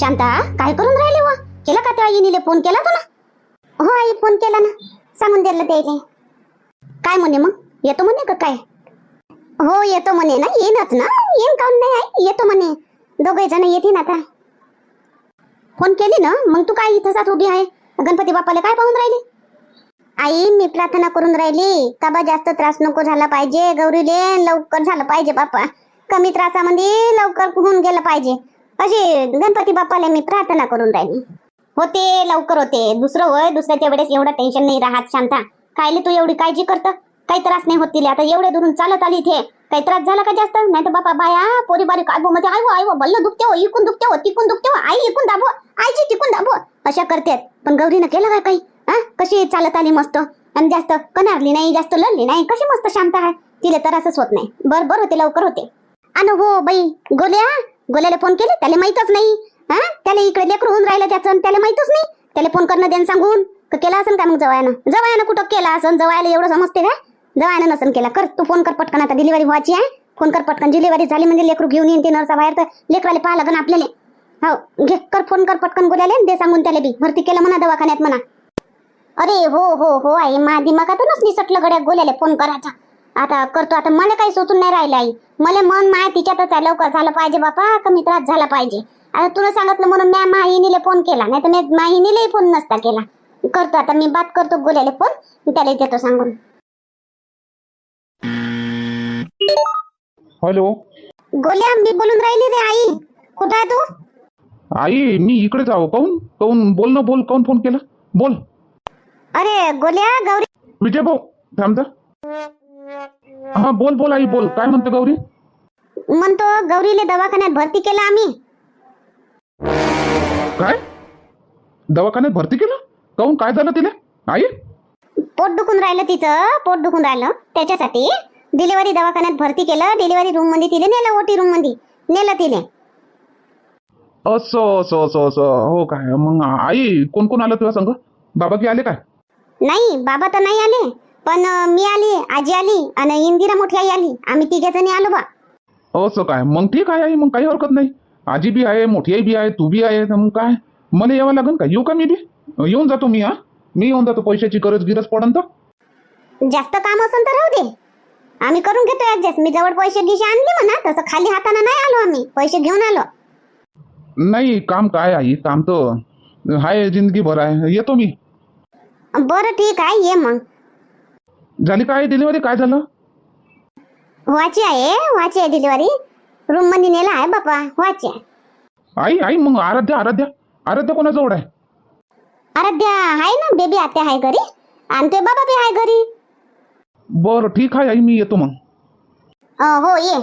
शांता काय करून राहिले वा? केला का त्या आईनीले फोन केला तू ना हो आई फोन केला ना. सांगून दिलं त्याने काय म्हणे मग? येतो म्हणे का काय? हो येतो म्हणे ना. येईनच ना. येईन काऊन नाही आई? येतो म्हणे. दोघे जण येतील आता. फोन केली ना? मग तू काय इथं जात उभी आहे? गणपती बाप्पाला काय पाहून राहिली? आई मी प्रार्थना करून राहिली. का बा जास्त त्रास नको झाला पाहिजे. गौरीले लवकर झालं पाहिजे बाप्पा. कमी त्रासामध्ये लवकर होऊन गेलं पाहिजे. अशी गणपती बाप्पाला मी प्रार्थना करून राहिली. होते लवकर होते. दुसरं वय दुसऱ्याच्या वेळेस एवढं टेन्शन नाही राहत शांता. कायले तू एवढी काळजी करत? काही त्रास नाही होत तिला. आता एवढे दुरून चालत आली इथे. काही त्रास झाला का जास्त? नाही तर बापा बाया पोरी बारी काय मध्ये आई आई बल्ल दुखते हो इकून दुखते हो तिकून दुखते हो आई इकून दाबो आईची तिकून दाबो. अशा करतात. पण गौरीनं केलं काय काही? हा? कशी चालत आली मस्त? आणि जास्त कनारली नाही जास्त लढली नाही? कशी मस्त शांत आहे? तिला तर असंच होत नाही. बर बर होते लवकर होते. अन हो बाई गोल्या? गोल्याला फोन केले त्याला माहीतच नाही. हा? त्याला इकडे लेकर होऊन राहिलं त्याचं आणि त्याला माहीतच नाही. त्याला फोन करणं देणं सांगून. का केला असेल का मग जवायानं? जवायानं कुठं केला असेल जवायला एवढं समजते का जवायानं नसेल केला. कर तू फोन कर पटकन. आता डिलिव्हरी व्हायची आहे. फोन कर पटकन. डिलिव्हरी झाली म्हणजे लेकरू घेऊन येईन ते नर्सा बाहेर. तर लेकराला पाहा लागन आपल्याला. हो घे कर फोन कर पटकन गोल्याले दे सांगून त्याला बी. भरती केलं म्हणा दवाखान्यात म्हणा. अरे हो हो हो आहे मा दिमागातूनच निसटलं गड्या गोल्याला फोन करायचा. आता करतो. आता मला काही सुचून नाही राहिलं आई. मला मन माया तिच्यातच आहे. लवकर झालं पाहिजे बापा कमी त्रास झाला पाहिजे? आता तुला सांगितलं म्हणून मी माहिनीले फोन केला. नाही तर मी माहिनीलाही फोन नसता केला. करतो आता मी बात करतो गोल्याला फोन त्याला देतो सांगून. हॅलो. गोल्या मी बोलून राहिली रे आई. कुठं आहे तू? आई मी इकडे जाऊ. काऊन? काऊन? बोल ना बोल. काऊन फोन केला? बोल. अरे गोल्या गौरी. विजय भाऊ थांबता हा बोल बोल आई बोल. काय म्हणते गौरी? म्हणतो गौरीले दवाखान्यात भरती केलं आम्ही. काय? दवाखान्यात भरती केलं? काऊन काय झालं तिला? आई? पोट दुखून राहिलं तिचं पोट दुखून राहिलं. त्याच्यासाठी डिलिव्हरी दवाखान्यात भरती केलं डिलिव्हरी रूममध्ये तिले नेलं ओटी रूममध्ये नेलं तिले. असं असं असं असं. हो काय? मग आई कोण कोण आलं तुझ्या संग? बाबा की आले काय? नाही बाबा तर नाही आले. पण मी आली आजी आली आणि इंदिरा मोठी आई आली. आम्ही तिघे जणी आलो बा. असं काय? मग ठीक आहे आई मग काही हरकत नाही. आजी बी आहे मोठी आई बी आहे तू बी आहे तर मग काय? मला यावं लागेल का? येऊ का मी बी? येऊन जातो मी हा? मी येऊन जातो पैशाची गरज गिरज पडन तर. जास्त काम असेल तर राहू दे. आम्ही करून घेतो ऍडजस्ट मी जवळ पैसे गिशे आणले म्हणा तसं खाली हाताने नाही आलो आम्ही. पैसे घेऊन आलो. नाही काम काय आई काम तर हाय जिंदगीभर आहे. येतो मी. बरं ठीक आहे ये मग. झाली काय डिलिव्हरी काय झालं? व्हायची आहे व्हायची आहे डिलिव्हरी रूममध्ये नेला आहे बापा आहे. आई आई मग आराध्या आराध्या. आराध्या कोणाजवळ आहे? आराध्या आहे ना बेबी आत्या आहे घरी. आणि ते बाबा बी आहे घरी. बरं ठीक आहे आई मी येतो मग. अं, हो ये.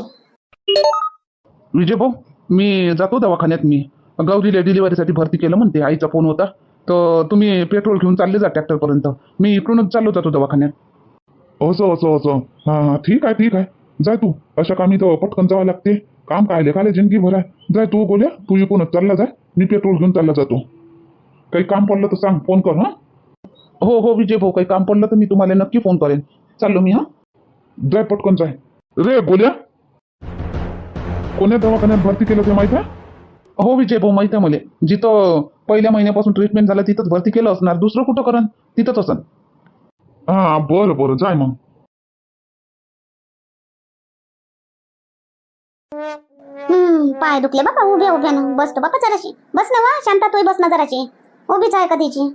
विजय भाऊ मी जातो दवाखान्यात मी. गौरीला डिलिव्हरीसाठी भरती केलं म्हणते आईचा फोन होता. तर तुम्ही पेट्रोल घेऊन चालले जा ट्रॅक्टरपर्यंत मी इकडूनच चाललो जातो दवाखान्यात. असं असं असं. हा ठीक आहे ठीक आहे. जाय तू. अशा कामी तर पटकन जावं लागते. काम काय? लेखाले जिंदगी भर आहे. जाय तू बोलूया. तू इकूनच चालला जाय. मी पेट्रोल घेऊन चालला जातो. काही काम पडलं तर सांग. फोन कर हा. हो हो विजय भाऊ. काही काम पडलं तर मी तुम्हाला नक्की फोन करेन. चाललो मी हा. जाय पटकन जाय. रे बोल्या. कोण्या दवाखान्यात भरती केलं ते माहिती आहे? हो विजय भाऊ माहिती आहे मला. जिथं पहिल्या महिन्यापासून ट्रीटमेंट झालं तिथंच भरती केलं असणार. दुसरं कुठं करण? तिथंच असन. हा बरं बरं जाय मग. हम्म पाय दुखले बाबा उभे उभ्या ना. बसतो बाबा जराशी. बस ना वा शांता तू बस ना जराशी. उभीच आहे कधीची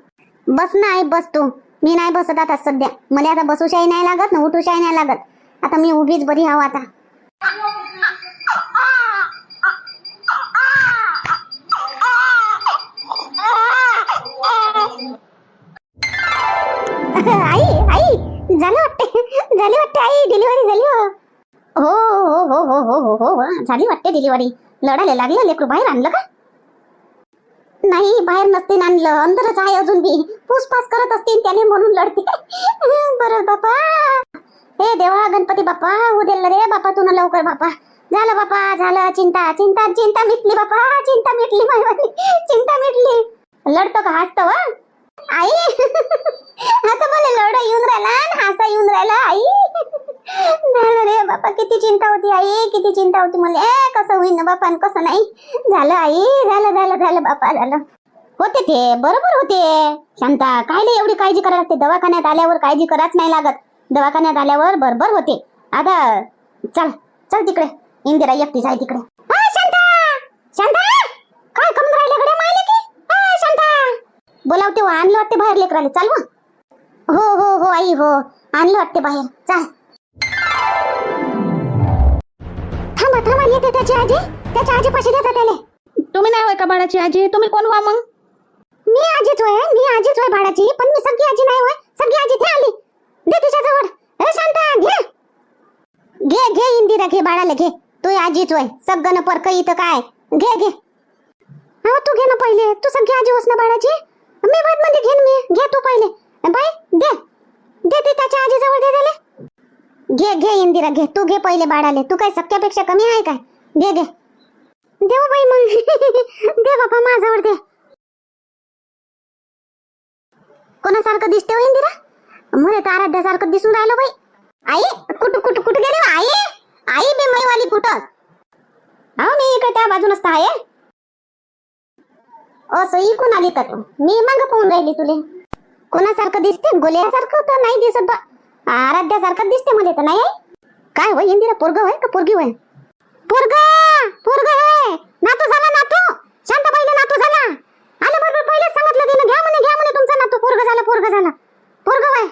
बस ना आई बस तू. मी नाही बसत आता सध्या. मला आता बसूशाही नाही लागत ना उठूशाही नाही लागत. आता मी उभीच बरी हवं आता. आई झालं वाटते झाली वाटते आई डिलिव्हरी झाली हो. हो. हो हो हो हो हो हो हो झाली वाटते डिलिव्हरी लढायला लागलं लेकरू बाहेर आणलं का? नाही बाहेर नसते आणलं. अंदरच आहे अजून बी. पूसपास करत असतील त्याने म्हणून लढते. बरं बापा. हे देवा गणपती बाप्पा उद्याला रे बापा तुला लवकर बापा. झालं बापा झालं. चिंता चिंता चिंता मिटली बापा. चिंता मिटली चिंता मिटली. लढतो का हसतो वा आई. आता मला लोडा येऊन राहिला हासा येऊन राहिला आई. झालं रे बापा किती चिंता होती आई किती चिंता होती मला. ए, कसं होईन ना बापा कसं नाही. झालं आई झालं झालं झालं बापा झालं. होते ते बरोबर होते. शांता कायले एवढी काळजी करायला लागते? दवाखान्यात आल्यावर काळजी कराच नाही लागत. दवाखान्यात आल्यावर बरोबर होते. आता चल चल तिकडे. इंदिरा एकटीच आहे तिकडे. शांता! शांता काय करून राहिल्या गड्या मायले की आ, शांता बोलावते हो आणलं वाटते बाहेर लेकराले. चाल मग. हो हो हो आई हो. आणलं वाटते बाहेर. चाल. थांबा थांबा. येते त्याची आजी. त्याच्या आजी पाशी देता त्याले. तुम्ही नाही होय का बाळाची आजी? तुम्ही कोण व्हा मग? मी आजीच होय मी आजीच होय भाडाची पण मी सगळी आजी नाही होय. सगळी आजी ते आली. दे तिच्या जवळ. ए शांता घे. घे घे इंदिरा घे बाळाला घे. तू आजीच होय. सगळं परक इथं काय? घे घे. हा तू घे ना पहिले. तू सगळी आजी होस ना बाळाची? मी बादमध्ये म्हणजे घेईन मी. घे तू पहिले. बाई दे. दे ते त्याच्या आजी जवळ दे त्याले. घे घे इंदिरा घे. तू घे पहिले बाळाले. तू काय सक्क्यापेक्षा कमी आहे काय? घे घे. देऊ बाई मग. दे बाबा माझ्यावर दे. कोणासारखं दिसते हो इंदिरा? मरे तर आराध्यासारखं दिसून राहिलं बाई. आई कुठं कुठं कुठं गेले हो? आई? आई बे मैवाली कुठं? अहो मी इकडे त्या बाजूनच तर आहे. असं इकून आली का तू? मी मग पाहून राहिली तुले. कोणासारखं दिसते? गोल्यासारखं तर नाही दिसत बा. आराध्यासारखं दिसते मला तर नाही काय होय इंदिरा पोरग होय का पोरगी होय? पोरग! पोरग होय! नातू झाला नातू! शांत पहिले नातू झाला! आलं बरोबर पहिलेच सांगितलं तिने घ्या म्हणे घ्या म्हणे तुमचा नातू. पोरग झाला पोरग झाला. पोरग होय.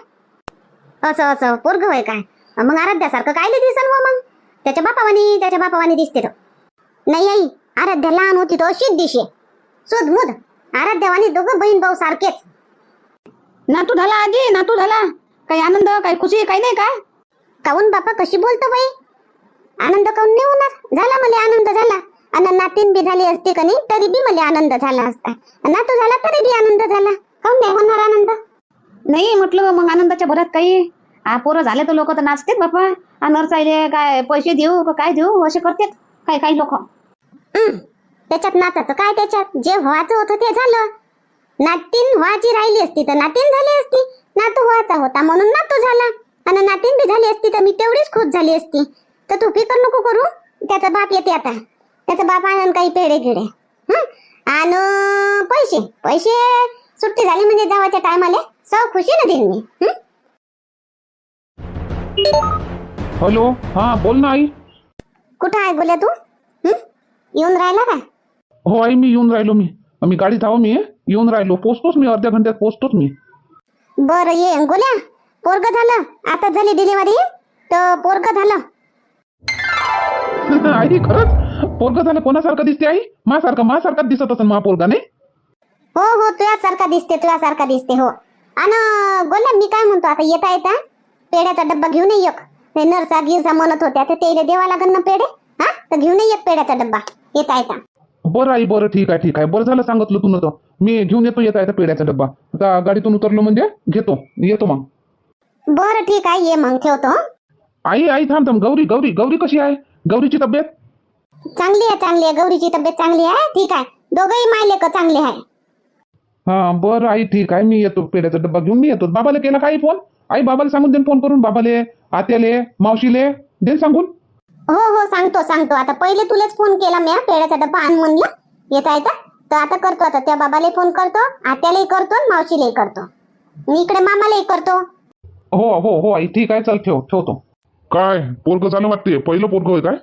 असं असं पोरग होय काय? मग आराध्यासारखं कायले दिसन मग? त्याच्या बापावानी त्याच्या बापावानी दिसते तो. नाही आई आराध्या लहान होती तो अशीच दिशे. सुध मुद आराध्यावानी दोघं बहीण भाऊ सारखेच. नातू झाला आजी नातू झाला. काही आनंद काही खुशी काही नाही काय काऊन बापा कशी बोलतो बाई? आनंद काऊन नाही होणार? झाला मला आनंद झाला. आणि नातीन बी झाली असती का नाही तरी बी मला आनंद झाला असता. नातू झाला तरी बी आनंद झाला. काऊन नाही होणार आनंद? नाही म्हटलं मग आनंदाच्या भरात काही. आ पोरं झाले तर लोक तर नाचतेत बापा. नरसाईले काय पैसे देऊ का काय देऊ? असे करतेत. काही काही लोक. त्याच्यात नाचाचं काय त्याच्यात? जे व्हायचं होतं ते झालं. नातीन व्हायची राहिली असती तर नातीन झाली असती. नातू व्हायचा होता म्हणून नातू झाला. आणि नातीन बी झाली असती तर मी तेवढीच खुश झाली असती. तर तू फिकर नको करू. त्याचा बाप येते आता. त्याचा बाप आणून काही पेढे गिडे हं? आणि पैसे. पैसे सुट्टी झाली म्हणजे जावाच्या टायमाले. सव खुशीनं देईन मी. हं? हॅलो हा बोल ना आई. कुठं आहे बोल्या तू? हं? येऊन राहिला का? हो आई मी येऊन राहिलो मी. मी गाडीत आहो मी येऊन राहिलो. पोचतोच मी अर्ध्या घंट्यात पोचतोच मी. बरं ये गोल्या पोरग झालं. आता झाली डिलिव्हरी तर पोरग झालं. आई खरंच? पोरग झालं कोणासारखं दिसते आई? मासारखं मासारखाच दिसत असेल मा पोरगा नाही? हो हो तुझ्यासारखा दिसते तुझ्यासारखा दिसते हो. आणि गोल्या मी काय म्हणतो आता येता येता? पेड्याचा डब्बा घेऊन ये एक. ते नरसा गिरसा म्हणत होत्या तेले देवा लागन ना पेढे? हा? तर घेऊन ये एक पेड्याचा डब्बा. येता येता. बरं आई बरं ठीक आहे ठीक आहे. बरं झालं सांगितलं तू तर मी घेऊन येतो येता येता पेढ्याचा डब्बा. आता गाडीतून उतरलो म्हणजे घेतो. येतो मग. बरं ठीक आहे ये मग ठेवतो. आई आई थांब थांब. गौरी गौरी गौरी कशी आहे? गौरीची तब्येत? चांगली आहे चांगली आहे. गौरीची तब्येत चांगली आहे ठीक आहे. दोघंही मायले का चांगले आहे. हा बरं आई ठीक आहे. मी येतो पेढ्याचा डब्बा घेऊन मी येतो. बाबाला केला काही फोन? आई बाबाला सांगून दे फोन करून. बाबाले आत्याले मावशीले दे सांगून. हो हो सांगतो सांगतो. आता पहिले तुलाच फोन केला मी पेड्याचा डब्बा आण म्हणलं येता येता. तर आता करतो आता. त्या बाबालाही फोन करतो आत्यालाही करतो मावशीलाही करतो. मी इकडे मामालाही करतो. हो हो हो आई ठीक आहे. चल ठेव ठेवतो. काय? पोरग झालं वाटते पहिलं पोरग होय काय?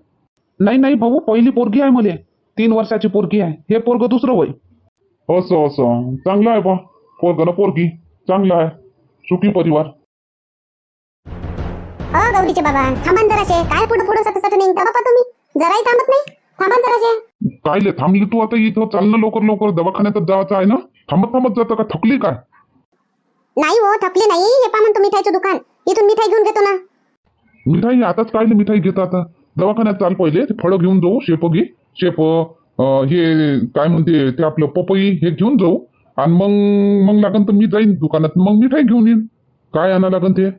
नाही नाही भाऊ पहिली पोरगी आहे मले. तीन वर्षाची पोरगी आहे. हे पोरग दुसरं होय. असं असं. चांगलं आहे बा. पोरग ना पोरगी. चांगलं आहे. सुखी परिवार. अ गौरीचे बाबा थांबा जराशे काय पुढे पुढे सट सट निघता बाबा तुम्ही? जराही थांबत नाही? थांबा जराशे कायले थांबली तू आता इथं? चालणं लवकर लवकर. दवाखान्यातच जायचं आहे ना? थांबत थांबत जातं का? थकली काय? नाही हो थकली नाही. हे पा म्हणतो मिठाईचं दुकान. इथून मिठाई घेऊन घेतो ना. मिठाई आताच कायले मिठाई घेत आता? दवाखान्यात चाल पहिले. ते फळं घेऊन जाऊ शेप घे. शेप हे काय म्हणते ते आपलं पपई हे घेऊन जाऊ. आणि मग मग लागन तर मी जाईन दुकानात. मग मिठाई घेऊन येईन. काय आणा लागन ते?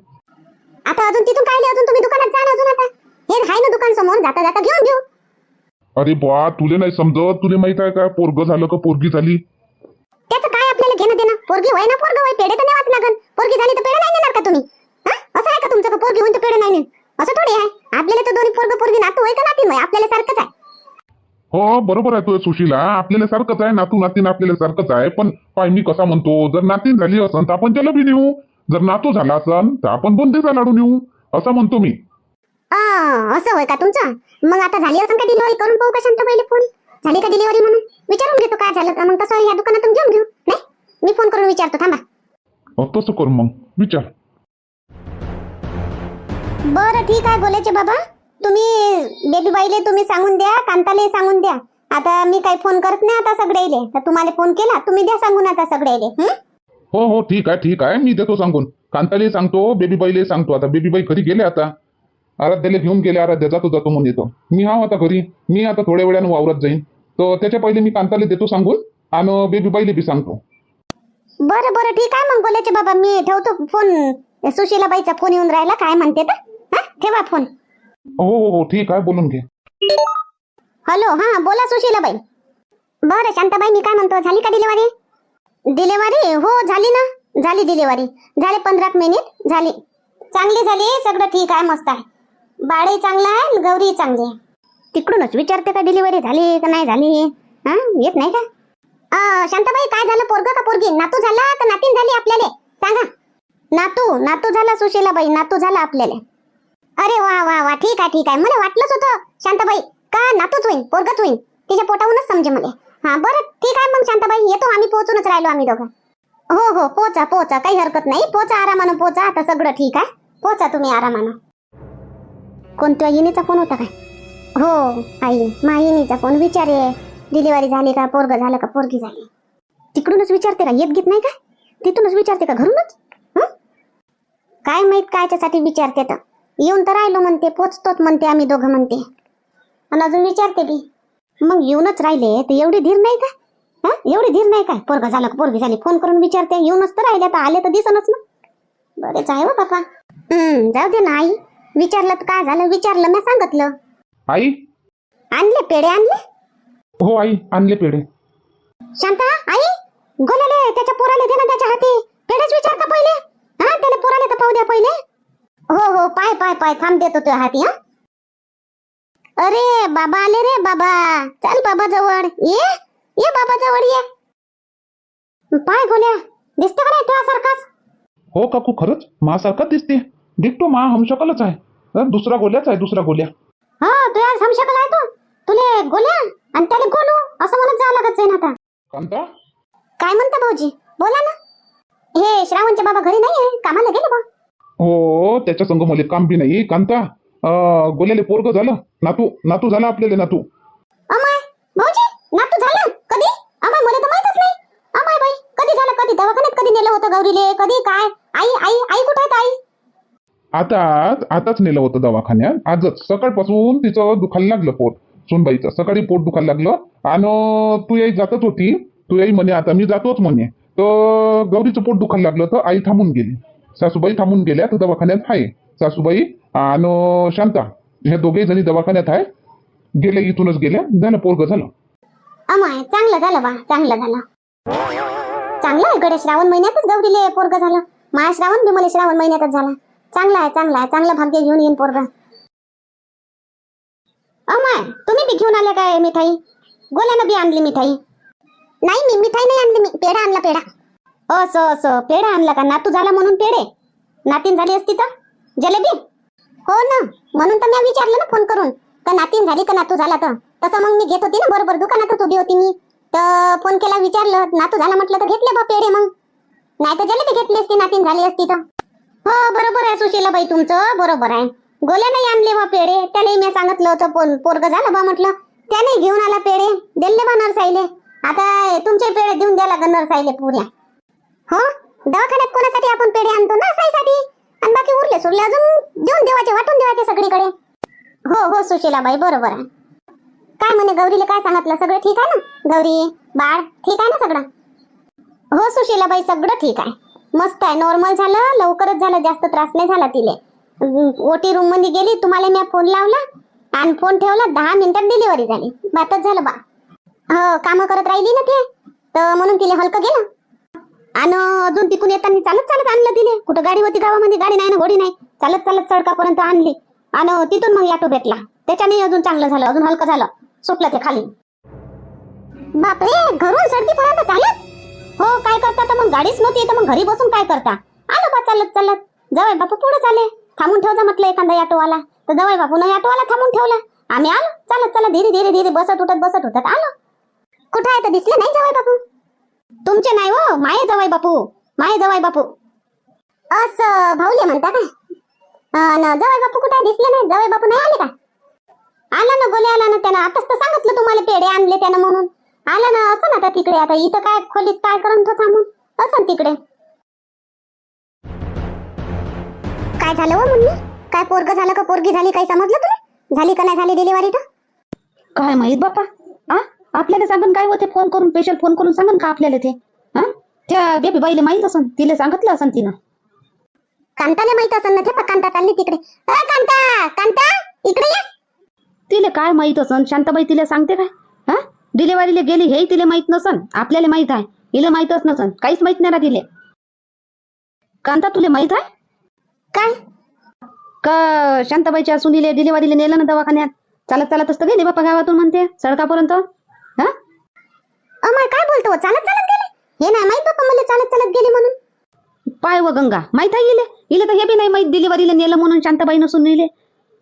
आता अजून तिथून काय अजून तुम्ही दुकानात जा ना अजून आता. हे आहे ना दुकान समोर जाता जाता घेऊन घेऊ अरे बा तुले नाही समजत? तुले माहीत आहे का पोरग झालं का पोरगी झाली? त्याचं काय आपल्याला घेणं देणं? पोरगी होय ना पोरग होय पेढे तर नाही लागन. पोरगी झाली तर पेढे नाही नेणार का तुम्ही? हा? असं आहे का तुमचं? का पोरगी होऊन तर पेढे नाही असं थोडी आहे. आपल्याला तर दोन्ही पोरग पोरगी नातू होय का नातीन होय? आपल्याला सारखंच आहे. हो बरोबर आहे तुझ्या सुशीला. आपल्याला सारखंच आहे नातू नातीन आपल्याला सारखंच आहे. पण पाय मी कसा म्हणतो जर नातीन झाली असन तर आपण जलेबी नेऊ. जर नातू झाला असन तर आपण बुंदीचा लाडू नेऊ असं म्हणतो मी. आ, असं होय का तुमचं? मग आता झाली असं का डिलिव्हरी करून पाहू का शांताबाईला फोन झाली का डिलिव्हरी म्हणून? विचारून घेतो काय झालं तर मग तसं या दुकानातून घेऊन घेऊ नाही? मी फोन करून विचारतो थांबा. अ, तसं कर मग. विचार. बरं ठीक आहे गोल्याचे बाबा. तुम्ही बेबी बाईले तुम्ही सांगून द्या कांताले सांगून द्या. आता मी काही फोन करत नाही आता सगळेले तर तुम्हाला फोन केला तुम्ही द्या सांगून आता सगळेले हं? हो हो ठीक आहे ठीक आहे. मी देतो सांगून. कांताले सांगतो बेबीबाईले सांगतो. आता बेबीबाई घरी गेले आता. आराध्याला घेऊन गेले आराध्या जातो जातो म्हणून येतो. मी हा आता घरी. मी आता थोड्या वेळानं वावरात जाईन. तर त्याच्या पहिले मी कांताले देतो सांगून आणि बेबीबाईले बी सांगतो. बरं बरं ठीक आहे. मग गोल्याचे बाबा मी ठेवतो फोन. सुशीलाबाईचा फोन येऊन राहिला काय म्हणते तर? हा ठेवा फोन. हो हो हो ठीक आहे बोलून घे. हॅलो हा बोला सुशीलाबाई बरं शांताबाई मी काय म्हणतो? झाली का डिलिव्हरी? डिलिव्हरी हो झाली ना. झाली डिलिव्हरी झाले पंधरा मिनिट. झाली. चांगली झाली सगळं ठीक आहे मस्त आहे. बाळही चांगला आहे गौरी चांगली आहे. तिकडूनच विचारते का डिलिव्हरी झाली का नाही झाली? हा? येत नाही का? शांताबाई काय झालं? पोरग का पोरगी? नातू झाला का नातीन झाली आपल्याला? सांगा. नातू नातू झाला सुशीलाबाई. नातू झाला आपल्याला. अरे वा वा वा. ठीक आहे ठीक आहे. मला वाटलंच होतं शांताबाई का नातूच होईन पोरगच होईन? तिच्या पोटाहूनच समजे मला. हा बरं ठीक आहे मग शांताबाई. येतो आम्ही पोहोचूनच राहिलो आम्ही दोघं. हो हो पोचा पोचा काही हरकत नाही. पोचा आरामानं पोचा. आता सगळं ठीक आहे. पोचा तुम्ही आरामानं. कोणत्या इनीचा फोन होता काय? हो आई माहिनीचा फोन. विचारे डिलिव्हरी झाली का? पोरग झालं का? पोरगी झाली. तिकडूनच विचारते का? येत घेत नाही का? तिथूनच विचारते का? घरूनच? हं? काय माहीत कायच्यासाठी विचारते तर. येऊन तर राहिलो म्हणते पोचतोच म्हणते आम्ही दोघं म्हणते. आणि अजून विचारते बी. मग येऊनच राहिले तर एवढी धीर नाही का? हा? एवढी धीर नाही काय? पोरगा झाला का पोरगी झाली? फोन करून विचारते येऊनच तर राहिले तर आले तर दिसनच ना. बरेच आहे हो बापा. हम्म जाऊ दे ना आई. विचारलं तर काय झालं? विचारलं मी सांगितलं. आई? आणले पेढे आणले? हो आई आणले पेढे. शांता आई गोल्याले त्याच्या पोराले दे ना त्याच्या हाती. पेढेच विचारता पहिले. हा त्याला पोराले तर पाहू द्या पहिले. हो हो पाय पाय पाय थांब देतो तुझ्या हाती हा. अरे बाबा आले रे बाबा. चल बाबा जवळ ये ये बाबा जवळ ये. पाय गोल्या दिसते का नाही तुझ्यासारखाच? हो काकू खरंच. मासारखा दिसते. दिसतो मा हमशकलच आहे. दुसरा गोल्याच आहे दुसरा गोल्या. हा तुझ्या समशकल आहे तो. तुले गोल्या आणि त्याला गोलू असं म्हणत जावं लागत जाईन आता. कांता? काय म्हणता भाऊजी? बोला ना. हे श्रावणचे बाबा घरी नाही आहे कामाला गेले बा. हो त्याच्या संग मला काम बी नाही कांता. अं, गोल्याले पोरग झालं. नातू नातू झाला आपल्याला नातू. अमाय भाऊजी नातू झालं? कधी? अमाय मला तर माहितच नाही. अमाय बाई कधी झालं? कधी दवाखान्यात कधी नेलं होतं गौरीले? कधी काय? आई आई आई कुठे आहेत आई? आताच आताच नेलं होतं दवाखान्यात. आजच सकाळपासून तिचं दुखायला लागलं पोट. सोनबाईचं सकाळी पोट दुखायला लागलं. आणि तू याई जातच होती. तू याई म्हणे आता मी जातोच म्हणे. तर गौरीचं पोट दुखायला लागलं तर आई थांबून गेली. सासूबाई थांबून गेल्या तर दवाखान्यात आहे सासूबाई आणि शांता ह्या दोघे जणी दवाखान्यात आहे गेले इथूनच गेल्या झालं पोरग झालं. अमाय चांगलं झालं बा चांगलं झालं. चांगलं आहे गडे श्रावण महिन्यातच गौरीले पोरग झालं. माया श्रावण बी मला श्रावण महिन्यातच झाला. चांगला आहे चांगला आहे चांगलं भाग्य घेऊन येईन पोरग. अमाय तुम्ही बी घेऊन आल्या काय मिठाई? गोल्यानं बी आणली मिठाई. नाही मी मिठाई नाही आणली मी पेढा आणला पेढा. असं असं. पेढा आणला का? नातू झाला म्हणून पेढे. नातीन झाली असती तर? जलेबी? हो ना. म्हणून तर मी विचारलं ना फोन करून. का नातीन झाली का नातू झाला तर? तसं मग मी घेत होती ना बरोबर. दुकानातच उभी होती मी. तर फोन केला विचारलं. नातू झाला म्हटलं तर घेतले बा पेढे मग. नाही तर जलेबी घेतली असती नातीन झाली असती तर. हो बरोबर आहे सुशीलाबाई तुमचं. बरोबर आहे. गोल्या नाही आणले बा पेढे. त्याने मी सांगितलं होतं पोर पोरग झालं बा म्हटलं. त्याने घेऊन आला पेढे. दिले बा नरसाईले. आता तुमचे पेढे देऊन द्या लागेल नरसाईले पुऱ्या. हो? दवाखान्यात कोणासाठी आपण पेढे आणतो? ना साईसाठी आणि बाकी उरले सुरले अजून देऊन देवाचे वाटून देवाचे सगळीकडे. हो हो सुशीलाबाई बरोबर आहे. काय म्हणे गौरीला काय सांगितलं? सगळं ठीक आहे ना? गौरी बाळ ठीक आहे ना सगळं? हो सुशीलाबाई सगळं ठीक आहे. मस्त आहे. नॉर्मल झालं लवकरच झालं जास्त त्रास नाही झाला तिले. ओटी रूममध्ये गेली तुम्हाला मी फोन लावला आणि फोन ठेवला दहा मिनिटात डिलिव्हरी झाली. बातच झालं बा. हो काम करत राहिली ना ते. तर म्हणून तिला हलकं गेलं. आणि अजून तिकून येताना चालत चालत आणलं तिने. कुठं गाडी होती गावामध्ये गाडी नाही ना घोडी नाही. चालत चालत चडकापर्यंत आणली. आणि तिथून मग ऑटो भेटला. त्याच्याने अजून चांगलं झालं अजून हलकं झालं. सुटलं ते खाली. बापरे घरून सडकीपर्यंत चालत? हो काय करता तर मग गाडीच नव्हती तर मग घरी बसून काय करता? आलो बा चालत चालत. जवळ बापू पुढे चाले थांबून ठेवजा म्हटलं एखादा ऑटोवाला. तर जवळ बापू नाही ऑटोवाला थांबून ठेवला. आम्ही आलो. चालत चालत धीरे धीरे धीरे बसत उठत बसत उठत आलो. कुठं आहे तर दिसले नाही जवळ बापू? तुमचे नाही हो माये जवाय बापू माये जवाय बापू. अस भाऊले म्हणता का जवाय बापू कुठे दिसले नाही जवाय बापू नाही आले का? आला ना गोले आला ना त्यानं. आताच तर सांगितलं तुम्हाला पेढे आणले त्यानं म्हणून. आला ना असं ना आता तिकडे. आता इथं काय खोलीत काय करून तो थांबून असं तिकडे. काय झालं हो मुन्नी? काय पोरग झालं का पोरगी झाली? काही समजलं तुला? झाली का नाही झाली डिलिव्हरी तर काय माहीत बापा. आपल्याला सांगन काय होते? फोन करून स्पेशल फोन करून सांगन का आपल्याला ते? हा? त्या बेबी बाईला माहीत असन तिला सांगितलं असन तिनं. कांताला माहीत असेल ना ते पा- कांता चालली तिकडे. अ कांता कांता इकडे ये. तिला काय माहीत असन? शांताबाई तिला सांगते काय? हा? डिलेवरीला गेली हे तिला माहीत नसन. आपल्याला माहीत आहे. हिला माहितच नसन. काहीच माहीत नाही ना तिले. कांता तुला माहीत आहे? काय? का शांताबाईच्या सुनीले डिलिव्हरीला नेलं ना दवाखान्यात? चालत चालत असतं गेले बापा गावातून म्हणते? सडकापर्यंत? अमर काय बोलतो? चालत चालत गेले? हे नाही माहीत बाप्पा मला चालत चालत गेले म्हणून. पाय व गंगा माहीत आहे इले? इले तर हे बी नाही माहीत डिलिव्हरीला नेलं म्हणून शांताबाईनं सुनीले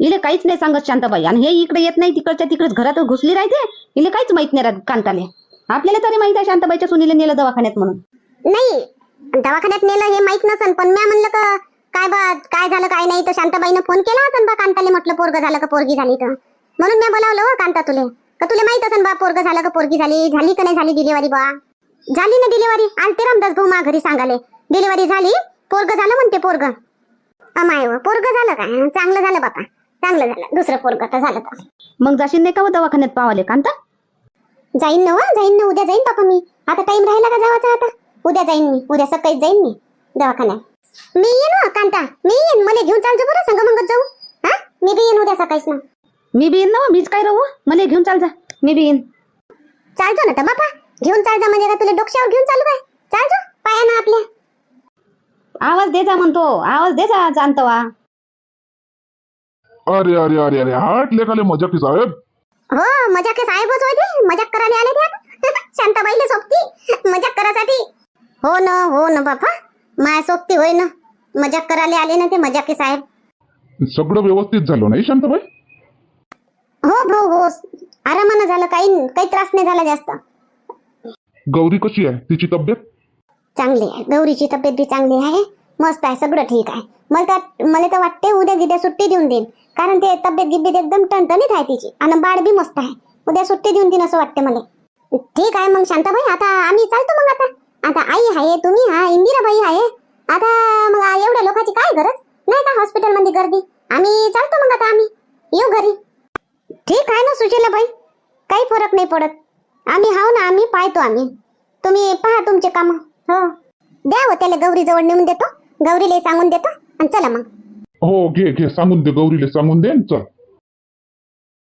इले काहीच नाही सांगत शांताबाई. आणि हे इकडे येत नाही तिकडच्या तिकडेच घरात घुसली राहते. इले काहीच माहीत नाही राहत कांताले. आपल्याला तरी माहीत आहे शांताबाईच्या सुनीले नेलं दवाखान्यात म्हणून. नाही दवाखान्यात नेलं हे माहीत नसन पण मी म्हणलं का काय बा काय झालं काय नाही तर शांताबाईनं फोन केला असन बा कांताले म्हटलं पोरग झालं का पोरगी झाली तर. म्हणून मी बोलावलं हो कांता तुले. का तुला माहीत असन बा पोरग झालं का पोरगी झाली? झाली का नाही झाली डिलिव्हरी बा? झाली ना डिलिव्हरी आलते रामदास भाऊ मा घरी सांगाले डिलिव्हरी झाली पोरग झालं म्हणते पोरग. अमाय व पोरग झालं काय? चांगलं झालं बापा. चांगलं झालं. दुसरं पोरग तर झालं तर. मग जाशील नाही का दवाखान्यात पावाले कांता? जाईन ना वा जाईन ना. उद्या जाईन बापा मी. आता टाइम राहिला का जावाचा आता? उद्या जाईन मी. उद्या सकाळी जाईन मी दवाखान्यात. मी येईन कांता. मी येईन. मला घेऊन चालतो बरं संग मग जाऊ. हा? मी बी येईन उद्या सकाळीच ना. मी बी येईन ना हो, मीच काय राहू? मला घेऊन चाल जा. मी बी येईन. चालतो ना तर बापा. घेऊन चाल जा म्हणजे का तुला डोक्यावर घेऊन चालू काय? चालतो पाया ना आपल्या. आवाज दे जा म्हणतो. आवाज दे जा जाणतवा. अरे अरे अरे अरे हाट लेखाले मजा की साहेब. हो मजाक साहेबच होते. मजाक करायला आले ते आता. शांताबाईला सोबती. मजाक करासाठी हो ना हो ना बापा. माया सोबती होय ना. मजाक करायला आले ना ते मजाकी साहेब. सगळं व्यवस्थित झालं नाही शांताबाई? हो भाऊ हो. आरामानं झालं. काही काही त्रास नाही झाला जास्त. गौरी कशी आहे? तिची तब्येत? चांगली आहे. गौरीची तब्येत बी चांगली आहे. मस्त आहे. सगळं ठीक आहे. मला तर मला तर वाटते उद्या गिद्या सुट्टी देऊन देईन. कारण ते तब्येत गिब्येत एकदम टणटणीत आहे तिची. आणि बाळ बी मस्त आहे. उद्या सुट्टी देऊन देईन असं वाटते मला. ठीक आहे मग शांताबाई. आता आम्ही चालतो मग आता. आता आई आहे तुम्ही हा इंदिराबाई आहे. आता मग एवढ्या लोकांची काय गरज? नाही का हॉस्पिटलमध्ये गर्दी? आम्ही चालतो मग आता आम्ही. येऊ घरी. ठीक आहे ना सुशीलाबाई काही फरक नाही पडत. आम्ही हाव ना आम्ही पाहतो आम्ही. तुम्ही पहा तुमचे काम. हो. द्या हो त्याला गौरी जवळ नेऊन देतो. गौरीला सांगून देतो. आणि चला मग. हो घे घे. सांगून दे गौरीला सांगून दे आणि चल.